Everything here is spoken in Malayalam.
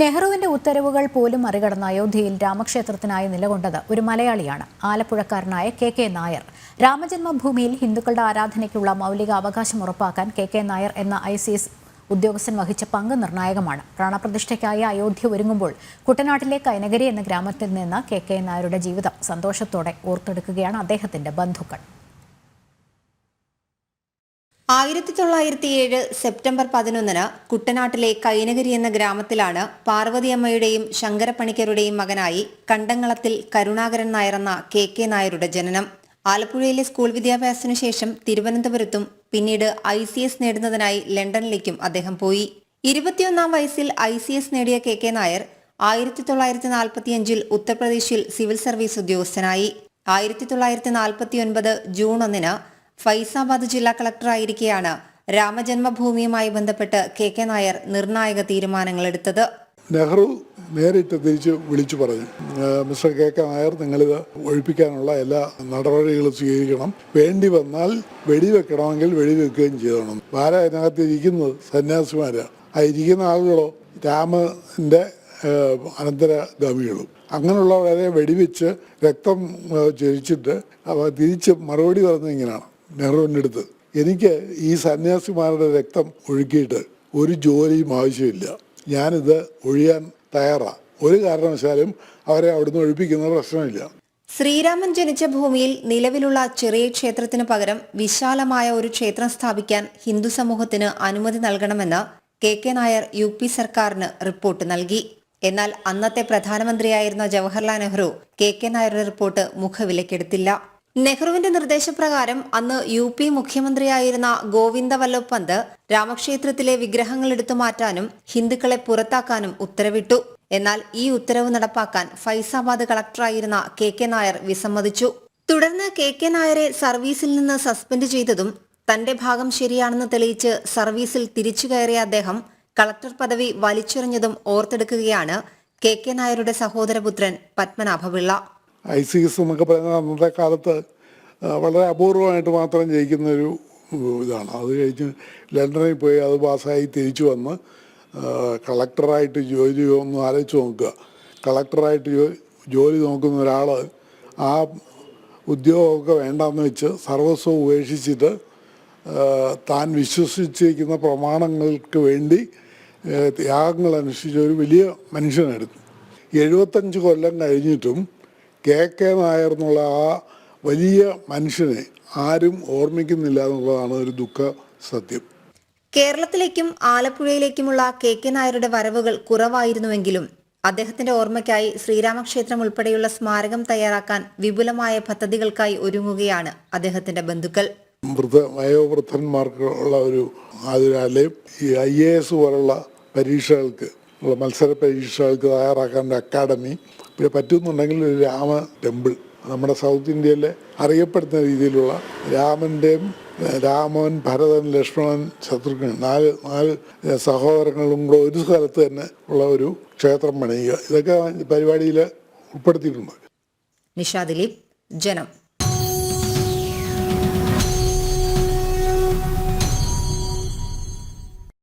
നെഹ്റുവിന്റെ ഉത്തരവുകൾ പോലും മറികടന്ന അയോധ്യയിൽ രാമക്ഷേത്രത്തിനായി നിലകൊണ്ടത് ഒരു മലയാളിയാണ്. ആലപ്പുഴക്കാരനായ കെ കെ നായർ. രാമജന്മഭൂമിയിൽ ഹിന്ദുക്കളുടെ ആരാധനയ്ക്കുള്ള മൗലിക അവകാശം ഉറപ്പാക്കാൻ കെ കെ നായർ എന്ന ഐ സി എസ് ഉദ്യോഗസ്ഥൻ വഹിച്ച പങ്ക് നിർണായകമാണ്. പ്രാണപ്രതിഷ്ഠയ്ക്കായി അയോധ്യ ഒരുങ്ങുമ്പോൾ കുട്ടനാട്ടിലെ കൈനഗരി എന്ന ഗ്രാമത്തിൽ നിന്ന് കെ കെ നായരുടെ ജീവിതം സന്തോഷത്തോടെ ഓർത്തെടുക്കുകയാണ് അദ്ദേഹത്തിന്റെ ബന്ധുക്കൾ. ആയിരത്തി തൊള്ളായിരത്തി ഏഴ് സെപ്റ്റംബർ പതിനൊന്നിന് കുട്ടനാട്ടിലെ കൈനഗിരി എന്ന ഗ്രാമത്തിലാണ് പാർവതിയമ്മയുടെയും ശങ്കരപ്പണിക്കരുടെയും മകനായി കണ്ടങ്ങളത്തിൽ കരുണാകരൻ നായർ എന്ന കെ കെ നായരുടെ ജനനം. ആലപ്പുഴയിലെ സ്കൂൾ വിദ്യാഭ്യാസത്തിനു ശേഷം തിരുവനന്തപുരത്തും പിന്നീട് ഐ സി എസ് നേടുന്നതിനായി ലണ്ടനിലേക്കും അദ്ദേഹം പോയി. ഇരുപത്തിയൊന്നാം വയസ്സിൽ ഐ സി എസ് നേടിയ കെ കെ നായർ ആയിരത്തി തൊള്ളായിരത്തി നാൽപ്പത്തിയഞ്ചിൽ ഉത്തർപ്രദേശിൽ സിവിൽ സർവീസ് ഉദ്യോഗസ്ഥനായി. ആയിരത്തി തൊള്ളായിരത്തി നാൽപ്പത്തി ഒൻപത് ജൂൺ ഒന്നിന് ഫൈസാബാദ് ജില്ലാ കളക്ടറായിരിക്കെയാണ് രാമജന്മഭൂമിയുമായി ബന്ധപ്പെട്ട് കെ കെ നായർ നിർണായക തീരുമാനങ്ങൾ തീരുമാനങ്ങളെടുത്തത്. നെഹ്റു നേരിട്ട് തിരിച്ച് വിളിച്ചു പറഞ്ഞു മിസ്റ്റർ കെ കെ നായർ നിങ്ങളിത് ഒഴിപ്പിക്കാനുള്ള എല്ലാ നടപടികളും സ്വീകരിക്കണം. വേണ്ടി വന്നാൽ വെടിവെക്കണമെങ്കിൽ വെടിവെക്കുകയും ചെയ്യണം ആരാ അതിനകത്ത് ഇരിക്കുന്നത്? സന്യാസിമാരാണ് ആ ഇരിക്കുന്ന ആളുകളോ? അനന്തര അനന്തരഗാമികളും അങ്ങനെയുള്ളവരെ വെടിവെച്ച് രക്തം ചൊരിച്ചിട്ട് തിരിച്ച് മറുപടി പറഞ്ഞത് ഇങ്ങനെയാണ്. നെഹ്റുവിന്റെ എനിക്ക് ഈ സന്യാസിമാരുടെ രക്തം ഒഴുക്കിയിട്ട് ഒരു ജോലിയും ആവശ്യമില്ല. ഞാനിത് ഒഴിയാൻ തയ്യാറാണ് ഒരു കാരണവശാലും അവരെ അവിടുന്ന് ഒഴിപ്പിക്കുന്ന പ്രശ്നമില്ല. ശ്രീരാമൻ ജനിച്ച ഭൂമിയിൽ നിലവിലുള്ള ചെറിയ ക്ഷേത്രത്തിന് പകരം വിശാലമായ ഒരു ക്ഷേത്രം സ്ഥാപിക്കാൻ ഹിന്ദു സമൂഹത്തിന് അനുമതി നൽകണമെന്ന് K K Nair U P സർക്കാരിന് റിപ്പോർട്ട് നൽകി. എന്നാൽ അന്നത്തെ പ്രധാനമന്ത്രിയായിരുന്ന ജവഹർലാൽ നെഹ്റു കെ കെ നായരുടെ റിപ്പോർട്ട് മുഖവിലക്കെടുത്തില്ല നെഹ്റുവിന്റെ നിർദ്ദേശപ്രകാരം അന്ന് യു പി മുഖ്യമന്ത്രിയായിരുന്ന ഗോവിന്ദ വല്ലഭ് പന്ത് രാമക്ഷേത്രത്തിലെ വിഗ്രഹങ്ങൾ എടുത്തു മാറ്റാനും ഹിന്ദുക്കളെ പുറത്താക്കാനും ഉത്തരവിട്ടു. എന്നാൽ ഈ ഉത്തരവ് നടപ്പാക്കാൻ ഫൈസാബാദ് കളക്ടറായിരുന്ന കെ കെ നായർ വിസമ്മതിച്ചു. തുടർന്ന് കെ കെ നായരെ സർവീസിൽ നിന്ന് സസ്പെൻഡ് ചെയ്തതും തന്റെ ഭാഗം ശരിയാണെന്ന് തെളിയിച്ച് സർവീസിൽ തിരിച്ചു കയറിയ അദ്ദേഹം കളക്ടർ പദവി വലിച്ചെറിഞ്ഞതും ഓർത്തെടുക്കുകയാണ് കെ കെ നായരുടെ സഹോദരപുത്രൻ പത്മനാഭപിള്ള. ഐ സി എസ് എന്നൊക്കെ പറയുന്നത് അന്നത്തെ കാലത്ത് വളരെ അപൂർവമായിട്ട് മാത്രം ജയിക്കുന്ന ഒരു ഇതാണ്. അത് കഴിഞ്ഞ് ലണ്ടനിൽ പോയി അത് പാസ്സായി തിരിച്ചു വന്ന് കളക്ടറായിട്ട് ജോലി ഒന്ന് ആലോചിച്ച് നോക്കുക. കളക്ടറായിട്ട് ജോലി നോക്കുന്ന ഒരാൾ ആ ഉദ്യോഗമൊക്കെ വേണ്ടാന്ന് വെച്ച് സർവസ്വം ഉപേക്ഷിച്ചിട്ട് താൻ വിശ്വസിച്ചിരിക്കുന്ന പ്രമാണങ്ങൾക്ക് വേണ്ടി ത്യാഗങ്ങൾ അനുഷ്ഠിച്ച ഒരു വലിയ മനുഷ്യനായിരുന്നു. എഴുപത്തഞ്ച് കൊല്ലം കഴിഞ്ഞിട്ടും കെ കെ നായർ എന്നുള്ള ആ വലിയ മനുഷ്യനെ ആരും ഓർമ്മിക്കുന്നില്ല എന്നുള്ളതാണ് ഒരു ദുഃഖ സത്യം. കേരളത്തിലേക്കും ആലപ്പുഴയിലേക്കുമുള്ള കെ കെ നായരുടെ വരവുകൾ കുറവായിരുന്നുവെങ്കിലും അദ്ദേഹത്തിന്റെ ഓർമ്മയ്ക്കായി ശ്രീരാമക്ഷേത്രം ഉൾപ്പെടെയുള്ള സ്മാരകം തയ്യാറാക്കാൻ വിപുലമായ പദ്ധതികൾക്കായി ഒരുങ്ങുകയാണ് അദ്ദേഹത്തിന്റെ ബന്ധുക്കൾ. വൃദ്ധ വയോവൃദ്ധന്മാർക്ക് ഒരു ആതുരാലയം ഈ ഐ എ എസ് പോലുള്ള പരീക്ഷകൾക്ക് മത്സര പരീക്ഷകൾക്ക് തയ്യാറാക്കാൻ ഒരു അക്കാഡമി. പിന്നെ പറ്റുന്നുണ്ടെങ്കിൽ ഒരു രാമ ടെമ്പിൾ. നമ്മുടെ സൗത്ത് ഇന്ത്യയിലെ അറിയപ്പെടുന്ന രീതിയിലുള്ള രാമന്റെയും രാമൻ ഭരതൻ ലക്ഷ്മണൻ ശത്രുഘ്നൻ നാല് നാല് സഹോദരങ്ങളും കൂടെ ഒരു സ്ഥലത്ത് തന്നെ ഉള്ള ഒരു ക്ഷേത്രം പണിയുക. ഇതൊക്കെ പരിപാടിയിൽ ഉൾപ്പെടുത്തിയിട്ടുണ്ട്. നിഷാദിലീപ് ജനം.